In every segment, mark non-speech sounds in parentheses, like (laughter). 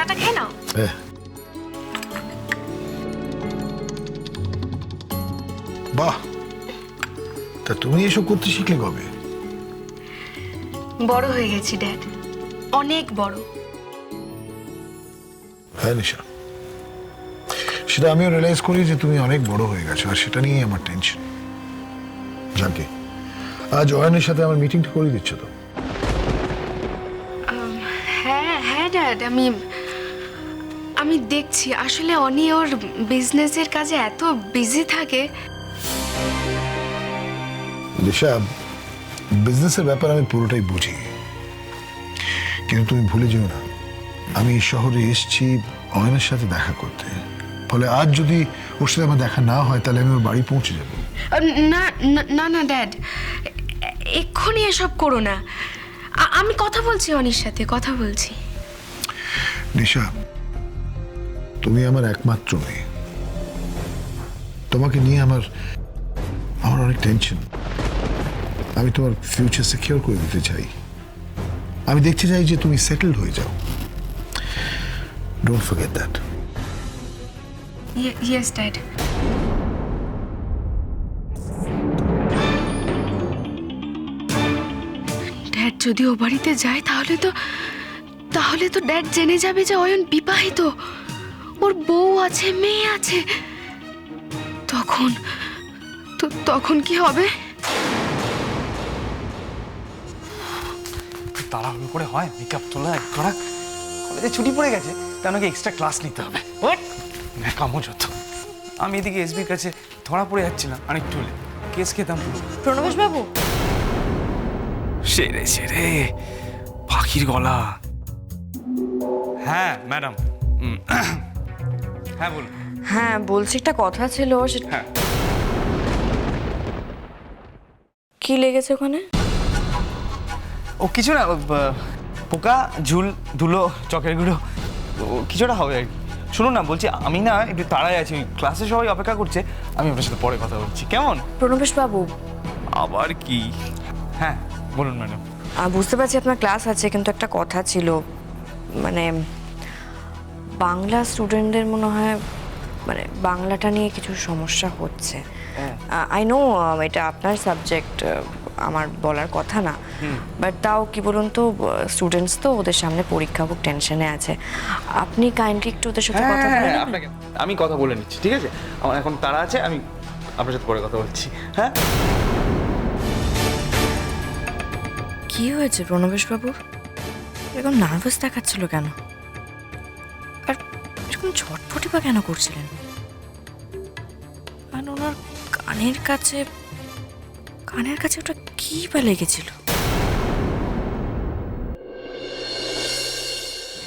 চাটা খেয়ে নাও। বাহ। তা তুমি এসব করতে শিখলে কবে? বড় হয়ে গেছি ড্যাড অনেক বড়। হ্যাঁ নিশা। সেটা আমিও রিয়েলাইজ করি যে তুমি অনেক বড় হয়ে গেছো আর সেটা নিয়েই আমার টেনশন যাকে। আজ অয়নের সাথে আমার মিটিংটা করে দিচ্ছ তো? হ্যাঁ হ্যাঁ ড্যাড আমি আমি দেখছি আসলে অনি ওর বিজনেসের কাজে এত বিজি থাকে। দিশা বিজনেসের ব্যাপার আমি পুরোটাই বুঝি। কিন্তু তুমি ভুলে যেও না আমি এই শহরে এসেছি অয়নের সাথে দেখা করতে। ফলে আজ যদি ওর সাথে আমার দেখা না হয় তাহলে আমি ওর বাড়ি পৌঁছে যাব। না না- না না ড্যাড এক্ষুনি এসব করো না। আমি কথা বলছি অনির সাথে কথা বলছি। নিশা তুমি আমার একমাত্র মেয়ে। তোমাকে নিয়ে আমার আমার অনেক টেনশন আমি তোমার ফিউচার সিকিউর করে দিতে চাই। আমি দেখতে চাই যে তুমি সেটেলড হয়ে যাও। Don't forget that yes dad dad যদি ও বাড়িতে যায়, তাহলে তো তাহলে তো ড্যাড জেনে যাবে যে অয়ন বিবাহিত। ওর বউ আছে মেয়ে আছে। তখন তো তখন কি হবে? তাড়াহুড়ো করে হয় মেকআপ তোলা এক করা কলেজে ছুটি পড়ে গেছে তা আমাকে এক্সট্রা ক্লাস নিতে হবে। ন্যাকামো যত। আমি এদিকে এসবির কাছে ধরা পড়ে যাচ্ছিলাম একটু হলে। কেস খেতাম পুরো। প্রণবেশ বাবু সেরে সেরে পাখির গলা। হ্যাঁ ম্যাডাম হ্যাঁ বলুন। হ্যাঁ বলছি একটা কথা ছিল সে- হ্যাঁ। কি লেগেছে ওখানে? ও কিছু না ও, ব- পোকা ঝুল ধুলো চকের গুঁড়ো ও কিছুটা হবে আর কি। শুনুন না বলছি আমি না একটু তাড়ায় আছি ক্লাসে সবাই অপেক্ষা করছে আমি আপনার সাথে পরে কথা বলছি কেমন? প্রণবেশ বাবু। আবার কি? হ্যাঁ বলুন ম্যাডাম। আহ, বুঝতে পারছি আপনার ক্লাস আছে কিন্তু একটা কথা ছিল মানে বাংলা স্টুডেন্টদের মনে হয় মানে বাংলাটা নিয়ে কিছু সমস্যা হচ্ছে। আই নো এটা আপনার সাবজেক্ট আমার বলার কথা না। বাট তাও কি বলুন তো স্টুডেন্টস তো ওদের সামনে পরীক্ষা খুব টেনশনে আছে। আপনি কাইন্ডলি একটু ওদের সাথে কথা বলেন হ্যাঁ, আপনাকে আমি কথা বলে নিচ্ছি ঠিক আছে? আমার এখন তারা আছে আমি আপনার সাথে পরে কথা বলছি হ্যাঁ? কি হয়েছে প্রণবেশ বাবুর এরকম নার্ভাস দেখাচ্ছিল কেন? এরকম ছটফটি বা কেন করছিলেন? আর ওনার কানের কাছে কানের কাছে ওটা কি বা লেগেছিল?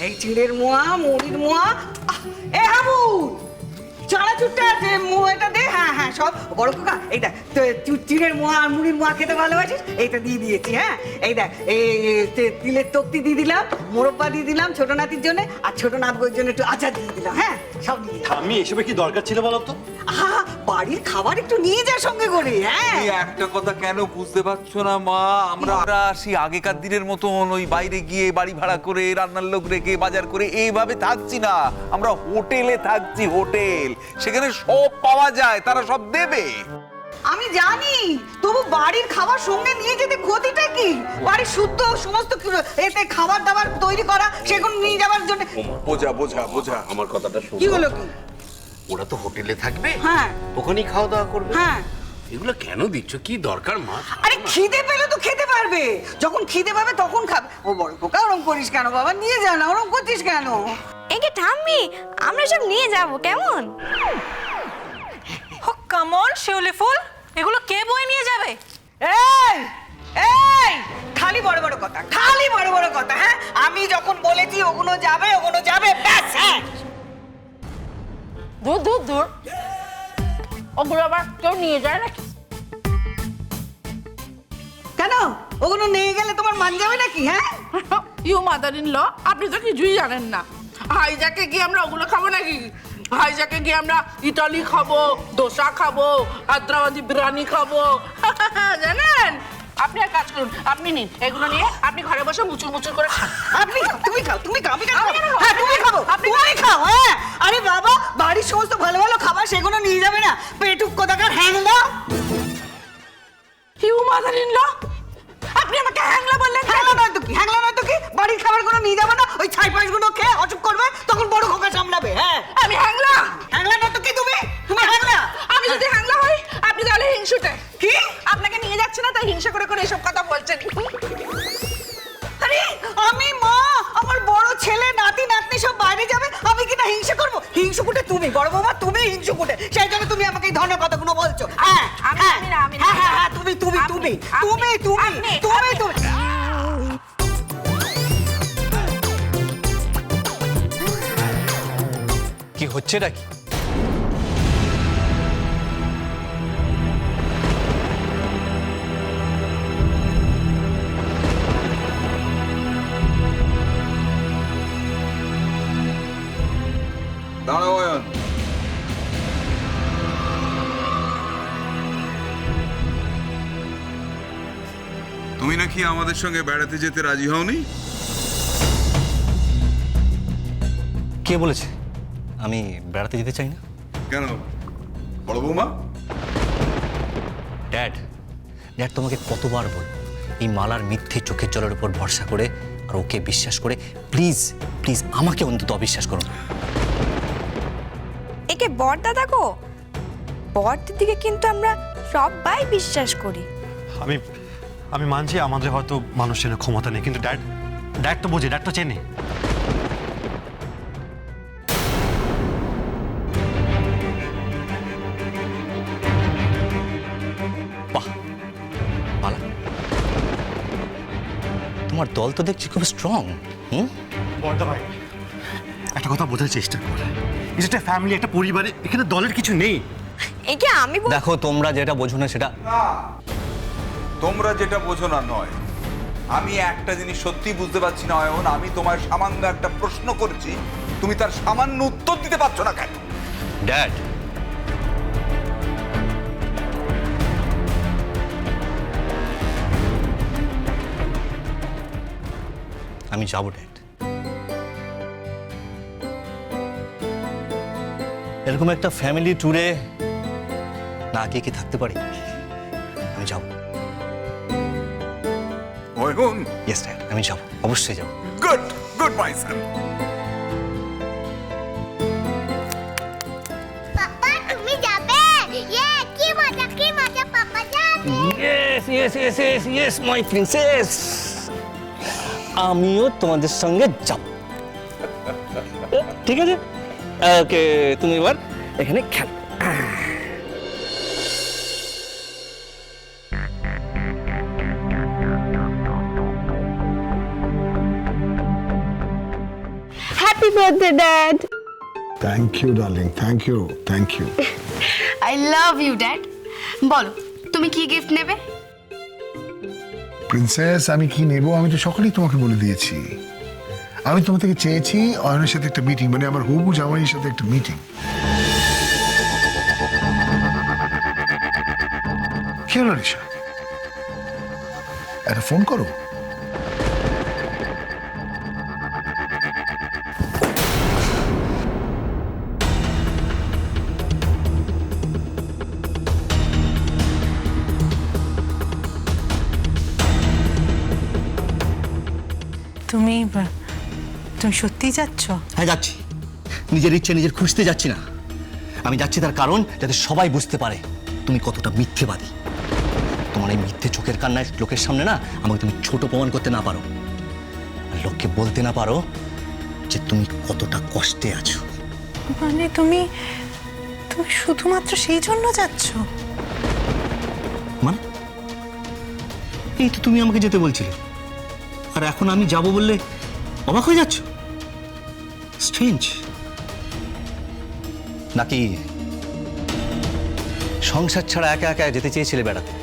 এই চিড়ের মোয়া মুড়ির মোয়া। এ হাবু চানাচুরটা আছে মোয়াটা দে। হ্যাঁ হ্যাঁ সব। বড় কাকা এই দেখ তো চু- চিড়ের মোয়া আর মুড়ির মোয়া খেতে ভালোবাসিস? এইটা দিয়ে দিয়েছি হ্যাঁ? এই দেখ এই, তিলের তক্তি দিয়ে দিলাম মোরব্বা দিয়ে দিলাম ছোট নাতির জন্য আর ছোট নাতগোর জন্য একটু আচার দিয়ে দিলাম হ্যাঁ? সব নিয়ে আমি এসবে কি দরকার ছিল বলো তো? আহা বাড়ির খাবার একটু নিয়ে যা সঙ্গে করে হ্যাঁ। এই একটা কথা কেন বুঝতে পারছ না মা? আমরা আমরা সেই আগেকার দিনের মতন ওই বাইরে গিয়ে বাড়ি ভাড়া করে রান্নার লোক রেখে বাজার করে এইভাবে থাকছি না। আমরা হোটেলে থাকছি হোটেল। সেখানে সব পাওয়া যায় তারা সব দেবে। আমি জানি তবু বাড়ির খাবার সঙ্গে নিয়ে যেতে ক্ষতিটা কি? বাড়ির শুদ্ধ সমস্ত কি- এতে খাবার দাবার তৈরি করা সেগুলো নিয়ে যাওয়ার জন্য বোঝা বোঝা বোঝা। আমার কথাটা শোনো। কি হলো কি? ওরা তো হোটেলে থাকবে। হ্যাঁ। ওখানেই খাওয়া দাওয়া করবে। হ্যাঁ। এগুলো কেন দিচ্ছ? কি দরকার মা? আরে খিদে পেলে তো খেতে পারবে। যখন খিদে পাবে তখন খাবে। ও বড় পোকা ওরম করিস কেন বাবা? নিয়ে যা না ওরম করছিস কেন? একে ঠাম্মি আমরা সব নিয়ে যাব কেমন? কামন শিউলি ফুল। এগুলো কে বয়ে নিয়ে যাবে? এই এই খালি বড় বড় কথা খালি বড় বড় কথা হ্যাঁ? আমি যখন বলেছি ওগুলো যাবে ওগুলো যাবে ব্যাস হ্যাঁ। দূর দূর দূর। ওগুলো আবার কেউ নিয়ে যায় নাকি? কেন? ওগুলো নিয়ে গেলে তোমার মান যাবে নাকি হ্যাঁ? ইউ মাদার ইন ল আপনি তো কিছুই জানেন না। হাইজাকে গিয়ে আমরা ওগুলো খাব নাকি? হাইজাকে গিয়ে আমরা ইটালি খাব দোসা খাব হায়দ্রাবাদি বিরিয়ানি খাব। (laughs) জানেন? আপনি এক কাজ করুন আপনি নিন এগুলো নিয়ে আপনি ঘরে বসে মুচুর মুচুর করে খান। আপনি খাও, তুমি খাও তুমি খাও আমি কেন খাব? হ্যাঁ তুমি খাব বাড়ির সমস্ত ভালো ভালো খাবার সেগুলো নিয়ে যাবে না। পেটুক কোথাকার হ্যাংলা। ইউ মাদার ইন ল আপনি আমাকে খাবারগুলো নিয়ে যাবে না ওই ছাই পাঁচগুলো খেয়ে অচুপ করবে তখন বড় খোকা সামলাবে হ্যাঁ। আমি হ্যাংলা। হ্যাংলা নয় তো কি তুমি? তুমি হ্যাংলা? আমি যদি হ্যাংলা হই আপনি তাহলে হিংসুটে। কি? আপনাকে নিয়ে যাচ্ছে না তাই হিংসা করে করে এসব কথা বলছেন। আরে আমি মা আমার বড় ছেলে নাতি নাতনি সব বাইরে যাবে আমি কি না হিংসা করব? হিংসুকুটে তুমি বড় বাবা তুমি হিংসুকুটে। সেই জন্য তুমি আমাকে এই ধরনের কথাগুলো বলছো। হ্যাঁ হ্যাঁ না, না। হ্যাঁ হ্যাঁ হ্যাঁ তুমি তুমি তুমি তুমি তুমি তুমি কি হচ্ছে এটা কি তুমি নাকি আমাদের সঙ্গে বেড়াতে যেতে রাজি হওনি? কে বলেছে? আমি বেড়াতে যেতে চাই না। কেন? বড় বৌমা? ড্যাড ড্যাড তোমাকে কতবার বলব এই মালার মিথ্যে চোখের জলের উপর ভরসা করে আর ওকে বিশ্বাস করে প্লিজ প্লিজ আমাকে অন্তত অবিশ্বাস করো না। একে বর দাদা গো? বরদের দিকে কিন্তু আমরা সবাই বিশ্বাস করি। আমি আমি মানছি আমাদের হয়তো মানুষের ক্ষমতা নেই কিন্তু ড্যাড ড্যাড তো বোঝে ড্যাড তো চেনে। তোমার দল তো দেখছি খুব স্ট্রং হুম? বর্দা ভাই একটা কথা বোঝার চেষ্টা কর। এটা ফ্যামিলি একটা পরিবারে এখানে দলের কিছু নেই। একে আমি বল- দেখো তোমরা যেটা বোঝো না সেটা তোমরা যেটা বোঝো না নয়। আমি একটা জিনিস সত্যি বুঝতে পারছি না অয়ন। আমি তোমার সামান্য একটা প্রশ্ন করেছি। তুমি তার সামান্য উত্তর দিতে পারছ না কেন? ড্যাড আমি যাব ড্যাড এরকম একটা ফ্যামিলি ট্যুরে না গিয়ে কি থাকতে পারি? আমি যাব। ইয়েস ড্যাড আমি যাব অবশ্যই যাব। গুড গুড মাই সান পাপা তুমি যাবে? ইয়ে কি মজা কি আমিও তোমাদের সঙ্গে যাব। ঠিক আছে? ওকে তুমি এবার এখানে খেল। Happy birthday dad thank you darling thank you thank you I love you dad বলো তুমি কি গিফট নেবে? প্রিন্সেস আমি কি নেব? আমি তো সকলেই তোমাকে বলে দিয়েছি। আমি তোমার থেকে চেয়েছি অয়নের সাথে একটা মিটিং মানে আমার হুবু জামাইয়ের সাথে একটা মিটিং কি হলো নিশা? একটা ফোন করো। তুমি তুমি সত্যিই যাচ্ছ? হ্যাঁ যাচ্ছি। নিজের ইচ্ছে নিজের খুঁজতে যাচ্ছি না। আমি যাচ্ছি তার কারণ যাতে সবাই বুঝতে পারে তুমি কতটা মিথ্যেবাদী। তোমার এই মিথ্যে চোখের কান্নায় লোকের সামনে না আমাকে তুমি ছোট প্রমাণ করতে না পারো। আর লোককে বলতে না পারো যে তুমি কতটা কষ্টে আছো। মানে তুমি তুমি শুধুমাত্র সেই জন্য যাচ্ছ? মানে? এই তো তুমি আমাকে যেতে বলছিলে। আর এখন আমি যাব বললে অবাক হয়ে যাচ্ছ? স্ট্রেঞ্জ নাকি সংসার ছাড়া একা একা যেতে চেয়েছিলে বেড়াতে?